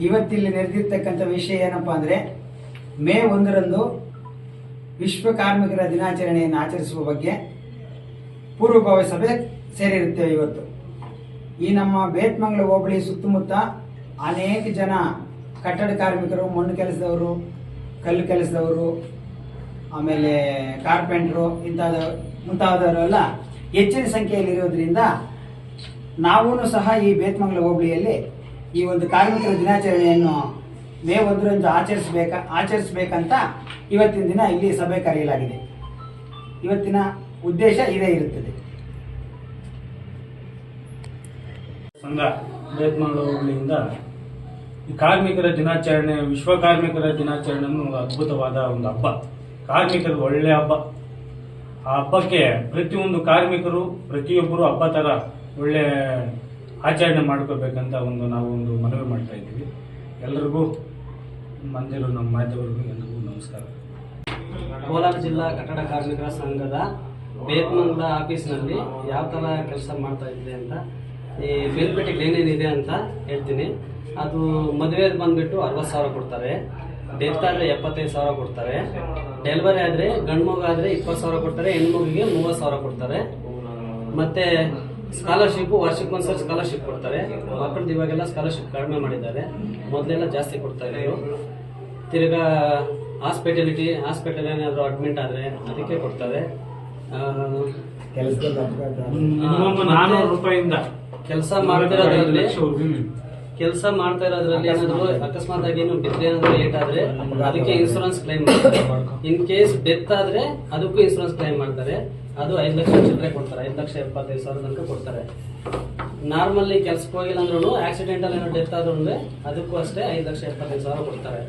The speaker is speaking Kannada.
ಇವತ್ತಿಲ್ಲಿ ನಡೆದಿರ್ತಕ್ಕಂಥ ವಿಷಯ ಏನಪ್ಪಾ ಅಂದ್ರೆ, ಮೇ ಒಂದರಂದು ವಿಶ್ವ ಕಾರ್ಮಿಕರ ದಿನಾಚರಣೆಯನ್ನು ಆಚರಿಸುವ ಬಗ್ಗೆ ಪೂರ್ವಭಾವಿ ಸಭೆ ಸೇರಿರುತ್ತೇವೆ ಇವತ್ತು. ಈ ನಮ್ಮ ಬೇತ್ಮಂಗಲ ಹೋಬಳಿ ಸುತ್ತಮುತ್ತ ಅನೇಕ ಜನ ಕಟ್ಟಡ ಕಾರ್ಮಿಕರು, ಮಣ್ಣು ಕೆಲಸದವರು, ಕಲ್ಲು ಕೆಲಸದವರು, ಆಮೇಲೆ ಕಾರ್ಪೆಂಟ್ರು ಇಂಥದ ಮುಂತಾದವರೆಲ್ಲ ಹೆಚ್ಚಿನ ಸಂಖ್ಯೆಯಲ್ಲಿರೋದ್ರಿಂದ ನಾವೂ ಸಹ ಈ ಬೇತ್ಮಂಗಲ ಹೋಬಳಿಯಲ್ಲಿ ಈ ಒಂದು ಕಾರ್ಮಿಕರ ದಿನಾಚರಣೆಯನ್ನು ಮೇ ಒಂದರಂದು ಆಚರಿಸಬೇಕ, ಆಚರಿಸಬೇಕಂತ ಇವತ್ತಿನ ದಿನ ಇಲ್ಲಿ ಸಭೆ ಕರೆಯಲಾಗಿದೆ. ಇವತ್ತಿನ ಉದ್ದೇಶ ಇದೇ ಇರುತ್ತದೆ. ಸಂಘ ಬೇತ್ಮಂಗಳೂರು ಹೋಬಳಿಯಿಂದ ಈ ಕಾರ್ಮಿಕರ ದಿನಾಚರಣೆ, ವಿಶ್ವ ಕಾರ್ಮಿಕರ ದಿನಾಚರಣೆ ಅದ್ಭುತವಾದ ಒಂದು ಹಬ್ಬ. ಕಾರ್ಮಿಕರು ಒಳ್ಳೆ ಹಬ್ಬ. ಆ ಹಬ್ಬಕ್ಕೆ ಪ್ರತಿಯೊಂದು ಕಾರ್ಮಿಕರು, ಪ್ರತಿಯೊಬ್ಬರು ಹಬ್ಬ ಥರ ಒಳ್ಳೆ ಆಚರಣೆ ಮಾಡ್ಕೋಬೇಕಂತ ಒಂದು ನಾವು ಒಂದು ಮನವಿ ಮಾಡ್ತಾ ಇದ್ದೀವಿ. ಎಲ್ರಿಗೂ ಮಂದಿರು, ನಮ್ಮ ಮಾಧ್ಯಮರಿಗೂ ಎಲ್ರಿಗೂ ನಮಸ್ಕಾರ. ಕೋಲಾರ ಜಿಲ್ಲಾ ಕಟ್ಟಡ ಕಾರ್ಮಿಕರ ಸಂಘದ ಬೇತ್ಮಂಗ್ಲ ಆಫೀಸ್ನಲ್ಲಿ ಯಾವ ಥರ ಕೆಲಸ ಮಾಡ್ತಾ ಇದ್ದೆ ಅಂತ, ಈ ಮೇಲ್ಪೇಟೆಗೆ ಏನೇನಿದೆ ಅಂತ ಹೇಳ್ತೀನಿ. ಅದು ಮದುವೆ ಬಂದ್ಬಿಟ್ಟು ಅರವತ್ತು ಸಾವಿರ ಕೊಡ್ತಾರೆ. ಡೆತ್ ಆದರೆ ಎಪ್ಪತ್ತೈದು ಸಾವಿರ ಕೊಡ್ತಾರೆ. ಡೆಲಿವರಿ ಆದರೆ ಗಂಡು ಮಗು ಆದರೆ ಇಪ್ಪತ್ತು ಸಾವಿರ ಕೊಡ್ತಾರೆ, ಹೆಣ್ಮಗಿಗೆ ಮೂವತ್ತು ಸಾವಿರ ಕೊಡ್ತಾರೆ. ಮತ್ತೆ ಸ್ಕಾಲರ್ಶಿಪ್ ವರ್ಷಕ್ಕೊಂದ್ಸಲ ಸ್ಕಾಲರ್ಶಿಪ್ ಕೊಡ್ತಾರೆ. ಮಕ್ಕಳದ್ದು ಇವಾಗೆಲ್ಲ ಸ್ಕಾಲರ್ಶಿಪ್ ಕಡಿಮೆ ಮಾಡಿದ್ದಾರೆ. ಮೊದಲೆಲ್ಲ ಜಾಸ್ತಿ ಕೊಡ್ತಾ ಇದ್ರು. ತಿರ್ಗಾ ಹಾಸ್ಪಿಟಲಿಟಿ ಹಾಸ್ಪಿಟಲ್ ಏನಾದರೂ ಅಡ್ಮಿಟ್ ಆದರೆ ಅದಕ್ಕೆ ಕೊಡ್ತಾರೆ. ಕೆಲಸ ಮಾಡ್ತಿರೋದ್ರಲ್ಲಿ ಕೆಲಸ ಮಾಡ್ತಾ ಇರೋದ್ರಲ್ಲಿ ಏನಾದ್ರು ಅಕಸ್ಮಾತ್ ಆಗಿ ಏನು ಬಿದ್ರೆ ಏನಾದ್ರು ಲೇಟ್ ಆದ್ರೆ ಅದಕ್ಕೆ ಇನ್ಶೂರೆನ್ಸ್ ಕ್ಲೈಮ್ ಮಾಡ್ತಾರೆ. ಇನ್ ಕೇಸ್ ಡೆತ್ ಆದ್ರೆ ಅದಕ್ಕೂ ಇನ್ಶೂರೆನ್ಸ್ ಕ್ಲೈಮ್ ಮಾಡ್ತಾರೆ. ಅದು ಐದು ಲಕ್ಷ ಚಿಲ್ಲರೆ ಕೊಡ್ತಾರೆ. ಐದು ಲಕ್ಷ ಎಪ್ಪತ್ತೈದು ಸಾವಿರ ತನಕ ಕೊಡ್ತಾರೆ. ನಾರ್ಮಲಿ ಕೆಲ್ಸಕ್ಕೆ ಹೋಗಿಲ್ಲ ಅಂದ್ರೂ ಆಕ್ಸಿಡೆಂಟಲ್ ಏನೋ ಡೆತ್ ಆದ್ರೂ ಅದಕ್ಕೂ ಅಷ್ಟೇ ಐದು ಲಕ್ಷ ಎಪ್ಪತ್ತೈದು ಸಾವಿರ ಕೊಡ್ತಾರೆ.